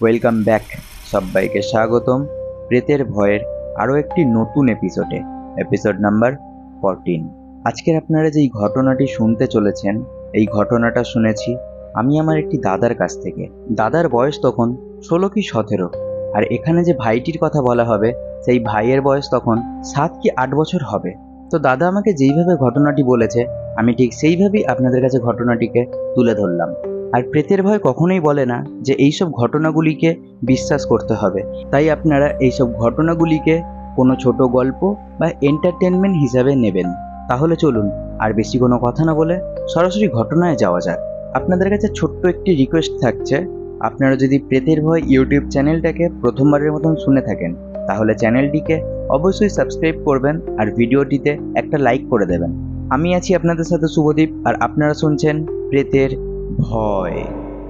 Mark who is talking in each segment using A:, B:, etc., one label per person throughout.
A: Welcome back সবাইকে স্বাগতম প্রেতের ভয়ের আরও একটি নতুন এপিসোডে এপিসোড নাম্বার ফরটিন আজকের আপনারা যেই ঘটনাটি শুনতে চলেছেন, এই ঘটনাটা শুনেছি আমি আমার একটি দাদার কাছ থেকে। দাদার বয়স তখন ষোলো কি সতেরো। আর এখানে যে ভাইটির কথা বলা হবে, সেই ভাইয়ের বয়স তখন সাত কি আট বছর হবে। তো দাদা আমাকে যেইভাবে ঘটনাটি বলেছে, আমি ঠিক সেইভাবেই আপনাদের কাছে ঘটনাটিকে তুলে ধরলাম। আর প্রেতের ভয় কখনোই বলে না যে এইসব ঘটনাগুলিকে বিশ্বাস করতে হবে। তাই আপনারা এইসব ঘটনাগুলিকে কোনো ছোট গল্প বা এন্টারটেনমেন্ট হিসাবে নেবেন। তাহলে চলুন আর বেশি কোনো কথা না বলে সরাসরি ঘটনায় যাওয়া যাক। আপনাদের কাছে ছোট্ট একটি রিকোয়েস্ট থাকছে। আপনারা যদি প্রেতের ভয় ইউটিউব চ্যানেলটাকে প্রথমবারের মতন শুনে থাকেন, তাহলে চ্যানেলটিকে অবশ্যই সাবস্ক্রাইব করবেন আর ভিডিওটিতে একটা লাইক করে দেবেন। আমি আছি আপনাদের সাথে শুভদীপ আর আপনারা শুনছেন প্রেতের ভয়।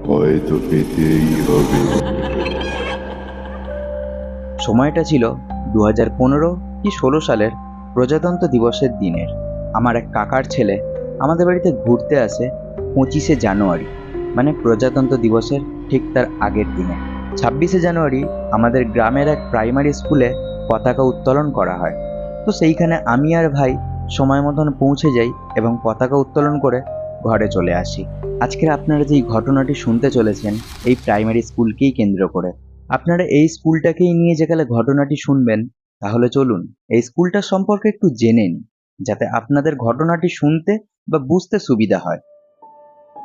B: হয়তো পেতেই হবে।
A: সময়টা ছিল দু হাজার পনেরো কি ষোলো সালের প্রজাতন্ত্র দিবসের দিনের। আমার এক কাকার ছেলে আমাদের বাড়িতে ঘুরতে আসে পঁচিশে জানুয়ারি মানে প্রজাতন্ত্র দিবসের ঠিক তার আগের দিনে। ছাব্বিশে জানুয়ারি আমাদের গ্রামের এক প্রাইমারি স্কুলে পতাকা উত্তোলন করা হয়। তো সেইখানে আমি আর ভাই সময় মতন পৌঁছে যাই এবং পতাকা উত্তোলন করে ঘরে চলে আসি। আজকের আপনারা যেই ঘটনাটি শুনতে চলেছেন, এই প্রাইমারি স্কুলকেই কেন্দ্র করে। আপনারা এই স্কুলটাকেই নিয়ে যেকালে ঘটনাটি শুনবেন, তাহলে চলুন এই স্কুলটার সম্পর্কে একটু জেনে নিন যাতে আপনাদের ঘটনাটি শুনতে বা বুঝতে সুবিধা হয়।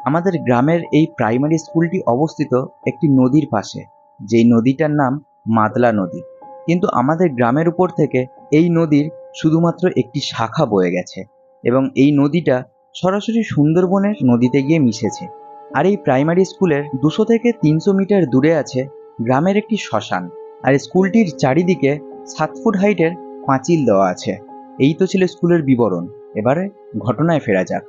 A: আমাদের গ্রামের এই প্রাইমারি স্কুলটি অবস্থিত একটি নদীর পাশে, যেই নদীটার নাম মাতলা নদী। কিন্তু আমাদের গ্রামের উপর থেকে এই নদীর শুধুমাত্র একটি শাখা বয়ে গেছে এবং এই নদীটা সরাসরি সুন্দরবনের নদীতে গিয়ে মিশেছে। আর এই প্রাইমারি স্কুলের দুশো থেকে তিনশো মিটার দূরে আছে গ্রামের একটি শ্মশান। আর স্কুলটির চারিদিকে সাত ফুট হাইটের পাঁচিল দেওয়া আছে। এই তো ছিল স্কুলের বিবরণ। এবারে ঘটনায় ফেরা যাক।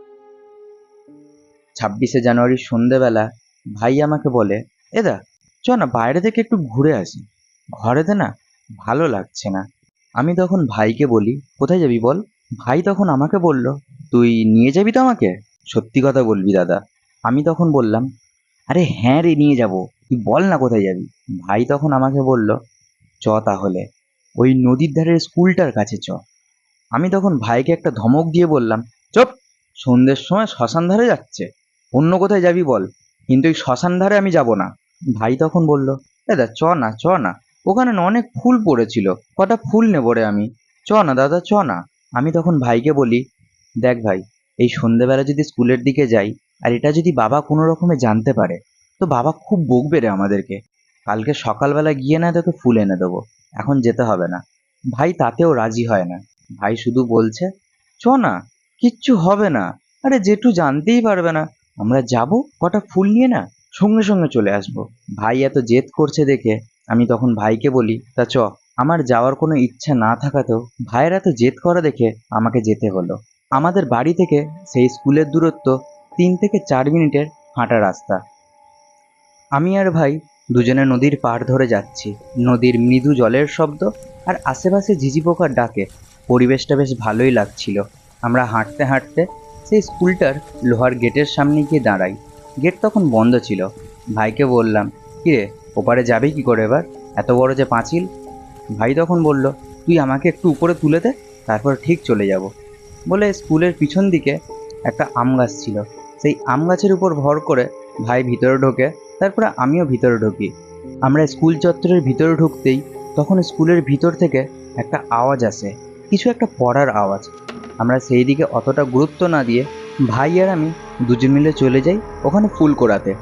A: ছাব্বিশে জানুয়ারির সন্ধেবেলা ভাই আমাকে বলে এদা চ না বাইরে থেকে একটু ঘুরে আসি। ঘরেতে না, ভালো লাগছে না। আমি তখন ভাইকে বলি, কোথায় যাবি বল? ভাই তখন আমাকে বলল তুই নিয়ে যাবি তো আমাকে? সত্যি কথা বলবি দাদা। আমি তখন বললাম, আরে হ্যাঁ রে, নিয়ে যাব। তুই বল না কোথায় যাবি? ভাই তখন আমাকে বলল, চ তাহলে, ওই নদীর ধারের স্কুলটার কাছে চ। আমি তখন ভাইকে একটা ধমক দিয়ে বললাম, চপ! সন্ধ্যের সময় শ্মশান ধারে যাচ্ছে। অন্য কোথায় যাবি বল, কিন্তু এই শ্মশান ধারে আমি যাব না। ভাই তখন বলল দাদা চ না চ না। ওখানে অনেক ফুল পড়েছিল। কটা ফুল নেব রে আমি? চ না দাদা, চ না। আমি তখন ভাইকে বলি দেখ ভাই, এই সন্ধেবেলা যদি স্কুলের দিকে যাই, আর এটা যদি বাবা কোনো রকমে জানতে পারে, তো বাবা খুব বকবে রে আমাদেরকে। কালকে সকালবেলা গিয়ে না তোকে ফুল এনে দেবো, এখন যেতে হবে না। ভাই তাতেও রাজি হয় না। ভাই শুধু বলছে, চ না, কিচ্ছু হবে না। আরে জেঠু জানতেই পারবে না। আমরা যাব, কটা ফুল নিয়ে না, সঙ্গে সঙ্গে চলে আসব। ভাই এত জেদ করছে দেখে, আমি তখন ভাইকে বলি, তা চ, আমার যাওয়ার কোনো ইচ্ছা না থাকাতেও ভাইয়ের এত জেদ করা দেখে আমাকে যেতে হলো। আমাদের বাড়ি থেকে সেই স্কুলের দূরত্ব তিন থেকে চার মিনিটের হাঁটা রাস্তা। আমি আর ভাই দুজনে নদীর পাড় ধরে যাচ্ছি। নদীর মৃদু জলের শব্দ আর আশেপাশে ঝিঝি পোকার ডাকে। পরিবেশটা বেশ ভালোই লাগছিল। আমরা হাঁটতে হাঁটতে সেই স্কুলটার লোহার গেটের সামনে গিয়ে দাঁড়াই। গেট তখন বন্ধ ছিল। ভাইকে বললাম কিরে ওপারে যাবি কি করে এবার? এত বড় যে পাঁচিল? ভাই তখন বলল, তুই আমাকে একটু উপরে তুলে দে, তারপর ঠিক চলে যাব। বলে স্কুলের পিছন দিকে একটা আম গাছ ছিল। সেই আম গাছের উপর ভর করে ভাই ভিতরে ঢোকে, তারপরে আমিও ভিতরে ঢুকি। আমরা স্কুল চত্বরের ভিতরে ঢুকতেই তখন স্কুলের ভিতর থেকে একটা আওয়াজ আসে, কিছু একটা পড়ার আওয়াজ। আমরা সেই দিকে অতটা গুরুত্ব না দিয়ে ভাই আর আমি দুজন মিলে চলে যাই ওখানে ফুল কোড়াতে।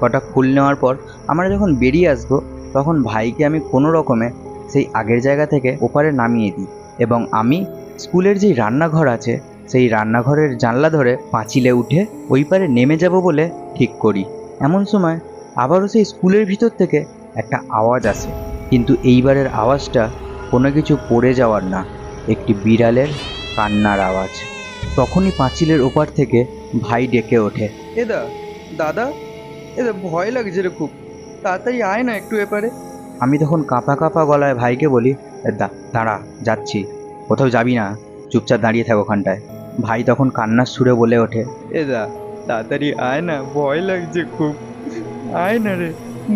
A: কটা ফুল নেওয়ার পর আমরা যখন বেরিয়ে আসব, তখন ভাইকে আমি কোনো রকমে সেই আগের জায়গা থেকে ওপারে নামিয়ে দিই। এবং আমি স্কুলের যেই রান্নাঘর আছে, সেই রান্নাঘরের জানলা ধরে পাঁচিলে উঠে ওই পারে নেমে যাব বলে ঠিক করি। এমন সময় আবারও সেই স্কুলের ভিতর থেকে একটা আওয়াজ আসে। কিন্তু এইবারের আওয়াজটা কোনো কিছু পড়ে যাওয়ার না, একটি বিড়ালের কান্নার আওয়াজ। তখনই পাঁচিলের ওপার থেকে ভাই ডেকে ওঠে
C: এদা দাদা এদা ভয় লাগছে রে খুব। তাড়াতাড়ি আয় না একটু এপারে।
A: আমি তখন কাঁপা কাঁপা গলায় ভাইকে বলি "এ দা দাঁড়া, যাচ্ছি। কোথাও যাবি না? চুপচাপ দাঁড়িয়ে থাক ওখানটায়। ভাই তখন কান্নার সুরে বলে ওঠে,
C: এ দা, তাড়াতাড়ি আয় না, ভয় লাগছে খুব। আয় না রে,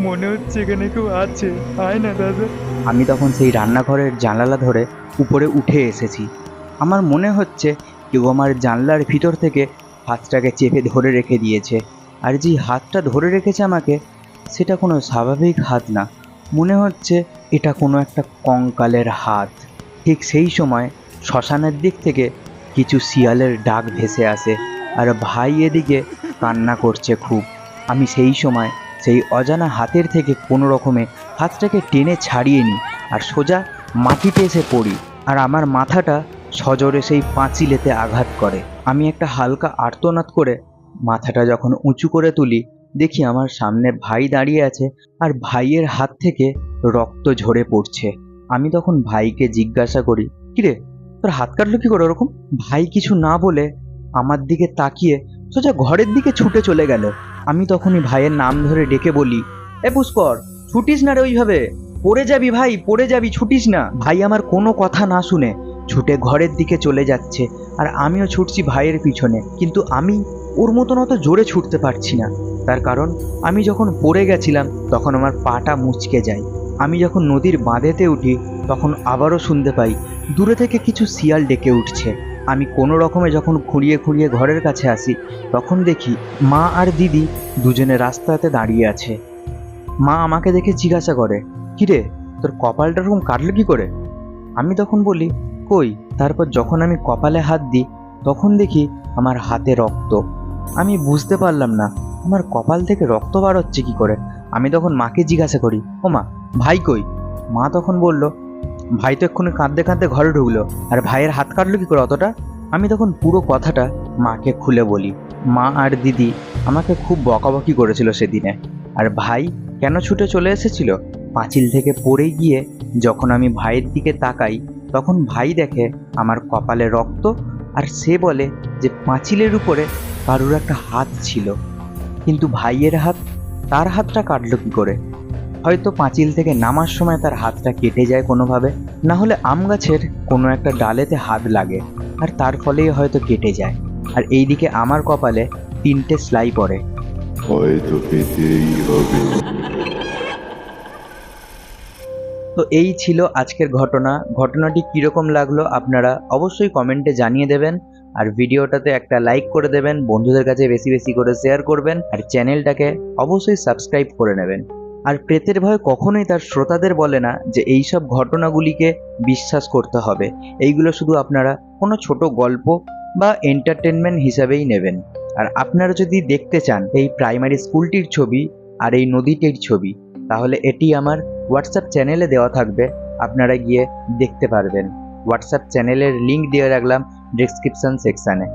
C: মনে হচ্ছে এখানে কেউ আছে। আয় না দাদা।
A: আমি তখন সেই রান্নাঘরের জানালা ধরে উপরে উঠে এসেছি। আমার মনে হচ্ছে কেউ আমার জানলার ভিতর থেকে হাতটাকে চেপে ধরে রেখে দিয়েছে। আর যেই হাতটা ধরে রেখেছে আমাকে, সেটা কোনো স্বাভাবিক হাত না। মনে হচ্ছে এটা কোনো একটা কঙ্কালের হাত। ঠিক সেই সময় শ্মশানের দিক থেকে কিছু শিয়ালের ডাক ভেসে আসে আর ভাই এদিকে কান্না করছে খুব। আমি সেই সময় সেই অজানা হাতের থেকে কোনো রকমে হাতটাকে টেনে ছাড়িয়ে নিই আর সোজা মাটিতে এসে পড়ি আর আমার মাথাটা সজোরে সেই পাঁচিলেতে আঘাত করে। আমি একটা হালকা আর্তনাদ করে মাথাটা যখন উঁচু করে তুলি দেখি আমার সামনে ভাই দাঁড়িয়ে আছে আর ভাইয়ের হাত থেকে রক্ত ঝরে পড়ছে। আমি তখন ভাইকে জিজ্ঞাসা করি, কিরে, তোর হাত কাটলো কি করে ওরকম? ভাই কিছু না বলে আমার দিকে তাকিয়ে সোজা ঘরের দিকে ছুটে চলে গেল। আমি তখনই ভাইয়ের নাম ধরে ডেকে বলি, এ পুষ্কর, ছুটিস না রে ওইভাবে? পড়ে যাবি ভাই, পড়ে যাবি, ছুটিস না। ভাই আমার কোনো কথা না শুনে ছুটে ঘরের দিকে চলে যাচ্ছে আর আমিও ছুটছি ভাইয়ের পিছনে। কিন্তু আমি ওর মতন অত জোরে ছুটতে পারছি না। তার কারণ, আমি যখন পড়ে গেছিলাম, তখন আমার পাটা মুচকে যায়। আমি যখন নদীর বাঁধেতে উঠি, তখন আবারও শুনতে পাই, দূরে থেকে কিছু শিয়াল ডেকে উঠছে। আমি কোনো রকমে যখন খুঁড়িয়ে খুঁড়িয়ে ঘরের কাছে আসি, তখন দেখি মা আর দিদি দুজনে রাস্তাতে দাঁড়িয়ে আছে। মা আমাকে দেখে জিজ্ঞাসা করে, কিরে, তোর কপালটা এরকম কাটলো কি করে? আমি তখন বলি, কই, তারপর যখন আমি কপালে হাত দিই, তখন দেখি আমার হাতে রক্ত। আমি বুঝতে পারলাম না আমার কপাল থেকে রক্ত বার হচ্ছে কী করে? আমি তখন মাকে জিজ্ঞাসা করি, ও মা, ভাই কই? মা তখন বলল, ভাই তো এক্ষুনি কাঁদতে কাঁদতে ঘরে ঢুকলো, আর ভাইয়ের হাত কাটলো কী করে অতটা? আমি তখন পুরো কথাটা মাকে খুলে বলি, মা আর দিদি আমাকে খুব বকাবকি করেছিল সেদিনে, আর ভাই কেন ছুটে চলে এসেছিল? পাঁচিল থেকে পড়ে গিয়ে যখন আমি ভাইয়ের দিকে তাকাই, তখন ভাই দেখে আমার কপালে রক্ত, আর সে বলে যে পাঁচিলের উপরে কারুর একটা হাত ছিল। কিন্তু ভাইয়ের হাত তার হাতটা কাটলো কি করে? হয়তো পাঁচিল থেকে নামার সময় তার হাতটা কেটে যায় কোনোভাবে না হলে আম গাছের কোনো একটা ডালেতে হাত লাগে আর তার ফলেই হয়তো কেটে যায়। আর এইদিকে আমার কপালে তিনটে সেলাই পড়ে।
B: হয়তো পেতেই হবে।
A: তো এই ছিল আজকের ঘটনা। ঘটনাটি কীরকম লাগল আপনারা অবশ্যই কমেন্টে জানিয়ে দেবেন। আর ভিডিওটাতে একটা লাইক করে দেবেন, বন্ধুদের কাছে বেশি বেশি করে শেয়ার করবেন, আর চ্যানেলটাকে অবশ্যই সাবস্ক্রাইব করে নেবেন। আর প্রেতের ভয় কখনোই তার শ্রোতাদের বলে না যে এই সব ঘটনাগুলিকে বিশ্বাস করতে হবে। এইগুলো শুধু আপনারা কোনো ছোট গল্প বা এন্টারটেনমেন্ট হিসাবেই নেবেন। আর আপনারা যদি দেখতে চান এই প্রাইমারি স্কুলটির ছবি আর এই নদীটির ছবি, তাহলে এটি আমার হোয়াটসঅ্যাপ চ্যানেলে দেওয়া থাকবে, আপনারা গিয়ে দেখতে পারবেন। হোয়াটসঅ্যাপ চ্যানেলের লিংক দিয়ে রাখলাম ডিসক্রিপশন সেকশানে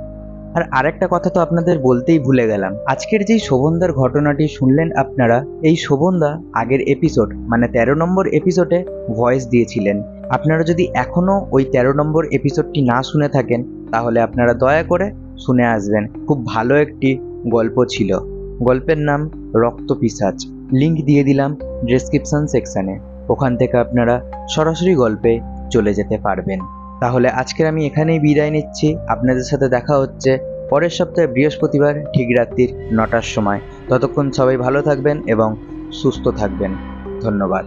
A: আর আরেকটা কথা তো আপনাদের বলতেই ভুলে গেলাম। আজকের যেই শোভনদার ঘটনাটি শুনলেন আপনারা, এই শোভনদা আগের এপিসোড মানে তেরো নম্বর এপিসোডে ভয়েস দিয়েছিলেন। আপনারা যদি এখনও ওই তেরো নম্বর এপিসোডটি না শুনে থাকেন, তাহলে আপনারা দয়া করে শুনে আসবেন। খুব ভালো একটি গল্প ছিল। গল্পের নাম রক্ত পিসাচ। লিঙ্ক দিয়ে দিলাম ডেসক্রিপশন সেকশানে ওখান থেকে আপনারা সরাসরি গল্পে চলে যেতে পারবেন। তাহলে আজকের আমি এখানেই বিদায় নিচ্ছি। আপনাদের সাথে দেখা হচ্ছে পরের সপ্তাহে বৃহস্পতিবার ঠিক রাত্রির নটার সময়। ততক্ষণ সবাই ভালো থাকবেন এবং সুস্থ থাকবেন। ধন্যবাদ।